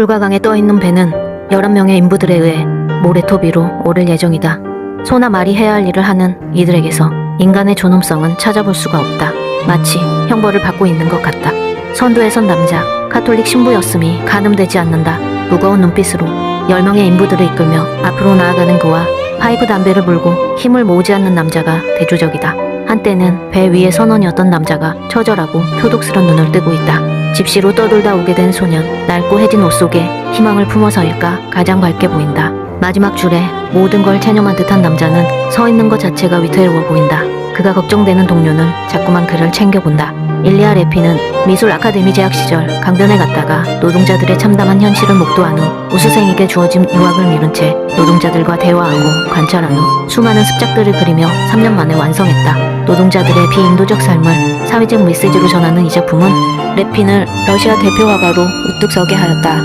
불가강에 떠있는 배는 11명의 인부들에 의해 모래토비로 오를 예정이다. 소나 말이 해야 할 일을 하는 이들에게서 인간의 존엄성은 찾아볼 수가 없다. 마치 형벌을 받고 있는 것 같다. 선두에 선 남자, 카톨릭 신부였음이 가늠되지 않는다. 무거운 눈빛으로 10명의 인부들을 이끌며 앞으로 나아가는 그와 파이프 담배를 물고 힘을 모으지 않는 남자가 대조적이다. 한때는 배 위에 선원이었던 남자가 처절하고 표독스런 눈을 뜨고 있다. 집시로 떠돌다 오게 된 소년, 낡고 해진 옷 속에 희망을 품어서일까 가장 밝게 보인다. 마지막 줄에 모든 걸 체념한 듯한 남자는 서 있는 것 자체가 위태로워 보인다. 그가 걱정되는 동료는 자꾸만 그를 챙겨본다. 일리아 레피는 미술 아카데미 재학 시절 강변에 갔다가 노동자들의 참담한 현실을 목도한 후 우수생에게 주어진 유학을 미룬 채 노동자들과 대화하고 관찰한 후 수많은 습작들을 그리며 3년 만에 완성했다. 노동자들의 비인도적 삶을 사회적 메시지로 전하는 이 작품은 레핀을 러시아 대표 화가로 우뚝 서게 하였다.